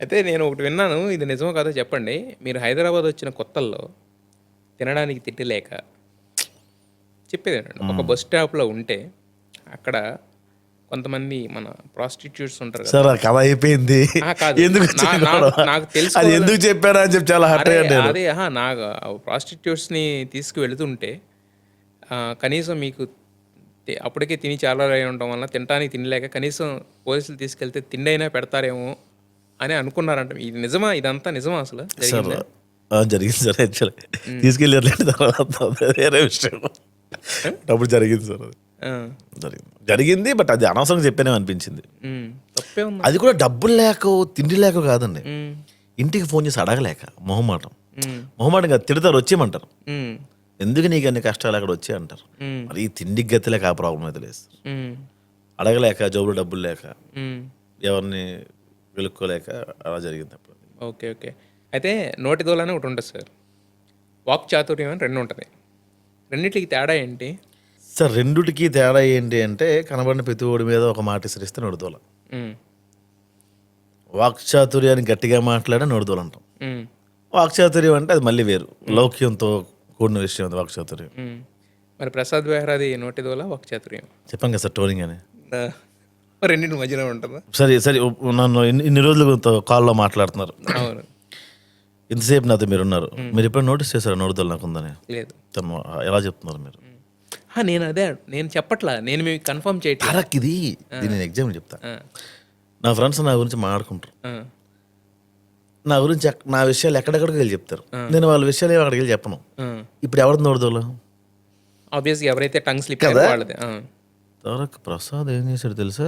అయితే నేను ఒకటి విన్నాను ఇది నిజమో కాదో చెప్పండి. మీరు హైదరాబాద్ వచ్చిన కొత్తల్లో తినడానికి తిండి లేక చెప్పేది ఏంటంటే ఒక బస్ స్టాప్లో ఉంటే అక్కడ కొంతమంది మన ప్రాస్టిట్యూట్స్ ఉంటారు సార్ కథ అయిపోయింది. ఎందుకు నాకు-? నాకు అది ఎందుకు చెప్పారా అని చెప్పి చాలా అదే నాకు ప్రాస్టిట్యూట్స్ని తీసుకువెళుతుంటే కనీసం మీకు అప్పటికే తిని చాలా అయి ఉండటం వల్ల తినడానికి తినలేక కనీసం పోలీసులు తీసుకెళ్తే తిండి అయినా పెడతారేమో అని అనుకున్నారంట. ఇది నిజమా? ఇదంతా నిజమా అసలు? సార్ జరిగిందా? సార్ యాక్చువల్లీ తీసుకెళ్ళి తర్వాత. వేరే విషయం. అప్పుడు జరిగింది సార్ అది. జరిగింది. జరిగింది బట్ అది అనవసరంగా చెప్పానే అనిపించింది. అది కూడా డబ్బులు లేక తిండి లేక కాదండి. ఇంటికి ఫోన్ చేసి అడగలేక మొహమాటం. మొహమాటం కాదు తిడతారు వచ్చేయమంటారు. ఎందుకు నీకు అన్ని కష్టాలు అక్కడ వచ్చి అంటారు? మరి తిండికి గతి లేక ఆ ప్రాబ్లం అయితే లేదు అడగలేక జోబులో డబ్బులు లేక. ఎవరిని వెలుక్కోలేక అలా జరిగింది అప్పుడు. Okay okay. అయితే నోటి దోలనే ఒకటి ఉంటుంది సార్. వాక్ చాతుర్యం అని రెండు ఉంటుంది. రెండింటికి తేడా ఏంటి? సార్ రెండుటికి తేడా ఏంటి అంటే కనబడిన ప్రతి ఓడి మీద ఒక మాట నడుదోల ఉమ్, వాక్చాతుర్యాన్ని గట్టిగా మాట్లాడే నడుదోలు అంటాం. వాక్చాతుర్యం అంటే అది మళ్ళీ వేరు. లౌక్యంతో కూడిన విషయం అది వాక్చాతుర్యం. మరి ప్రసాద్ బెహ్రాది నోటి దోల వాక్ చాతుర్యం? చెప్పాం కదా సార్ టోనింగ్ అని. రెండింటి మధ్యలో ఉంటుందా? సరే సరే నన్ను ఇన్ని- రోజులు కాల్లో మాట్లాడుతున్నారు. అవును. ఇంతసేపు నాతో మీరు ఉన్నారు మీరు ఎప్పుడు నోటీస్ చేశారు నడుదోలు నాకు ఉందని లేదు. తను ఎలా చెప్తున్నారు మీరు? నేను అదే నేను చెప్పట్లా నేను మీకు కన్ఫర్మ్ చేయట్లేదు ఇది. ఇది నేను ఎగ్జామ్ చెప్తా. నా ఫ్రెండ్స్ నా గురించి మాట్లాడుకుంటారు. నా గురించి నా విషయాలు ఎక్కడెక్కడికి వెళ్ళి చెప్తారు. నేను వాళ్ళ విషయాలు ఏమి అక్కడికి వెళ్ళి చెప్పను. ఇప్పుడు ఎవరిది నోడుదోలు ఆబ్వియస్గా ఎవరైతే టంగ్ స్లిప్ వాళ్ళది తారక్ ప్రసాద్ ఏం చేశాడు తెలుసా?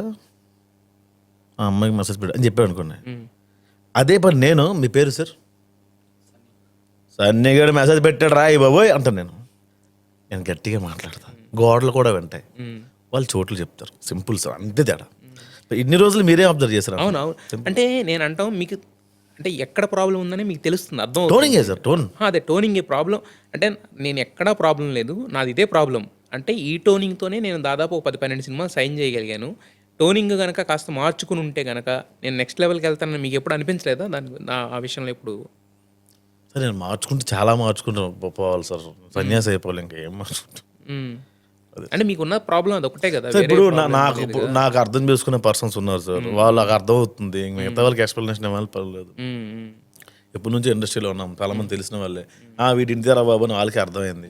ఆ అమ్మాయికి మెసేజ్ పెట్టా అని చెప్పాడు అనుకోండి. అదే పని నేను మీ పేరు సార్? సన్నీ గడు మెసేజ్ పెట్టాడు రా బాబోయ్ అంటాను నేను. నేను గట్టిగా మాట్లాడతాను గోడలు కూడా వింటాయి. వాళ్ళు చోట్లు చెప్తారు. సింపుల్ సార్ అంతే తేడా. ఇన్ని రోజులు మీరే అబ్జర్వ్ చేశారు అవును అవును అంటే నేను అంటాం మీకు అంటే ఎక్కడ ప్రాబ్లం ఉందని మీకు తెలుస్తుంది అర్థం. Toning sir? టోన్ అదే టోనింగ్ ప్రాబ్లం అంటే నేను ఎక్కడా ప్రాబ్లం లేదు నాది ఇదే ప్రాబ్లం అంటే ఈ టోనింగ్తోనే నేను దాదాపు ఒక పది పన్నెండు సినిమాలు సైన్ చేయగలిగాను. టోనింగ్ కనుక కాస్త మార్చుకుని ఉంటే కనుక నేను నెక్స్ట్ లెవెల్కి వెళ్తానని మీకు ఎప్పుడు అనిపించలేదా? దాని నా- ఆ విషయంలో ఇప్పుడు సార్ నేను మార్చుకుంటే చాలా మార్చుకుంటాను. పోవాలి సార్. సన్యాసి అయిపోవాలి ఇంకా ఏం మార్చుకుంటాను. అంటే మీకున్న ప్రాబ్లం అది ఒకటే కదా? ఇప్పుడు నాకు నాకు అర్థం చేసుకునే పర్సన్స్ ఉన్నారు సార్. వాళ్ళకి అర్థం అవుతుంది ఇంక మిగతా వాళ్ళకి ఎక్స్ప్లెనేషన్ ఇవ్వాలి పర్లేదు. ఎప్పటి నుంచి ఇండస్ట్రీలో ఉన్నాం. చాలా మంది తెలిసిన వాళ్ళే. ఆ వీటి ఇంటిదారా బాబు అని వాళ్ళకి అర్థమైంది.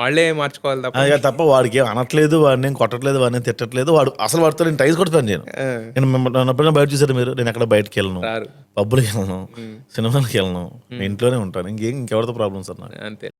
వాళ్ళే మార్చుకోవాలి తప్ప అదే తప్ప వాడికి ఏం అనట్లేదు వాడిని ఏం కొట్టట్లేదు వాడిని ఏం తిట్టట్లేదు. వాడు అసలు వాడితో నేను టైస్ కొడతాను నేను. నేను మిమ్మల్ని నన్ను ఎప్పుడైనా బయట చూసారు మీరు? నేను ఎక్కడ బయటకు వెళ్ళను రారు. పబ్బులకి వెళ్ళను సినిమాలకి వెళ్ళను నేను ఇంట్లోనే ఉంటాను ఇంకేం ఇంకెవరితో ప్రాబ్లం సార్ నాకు? అంతే.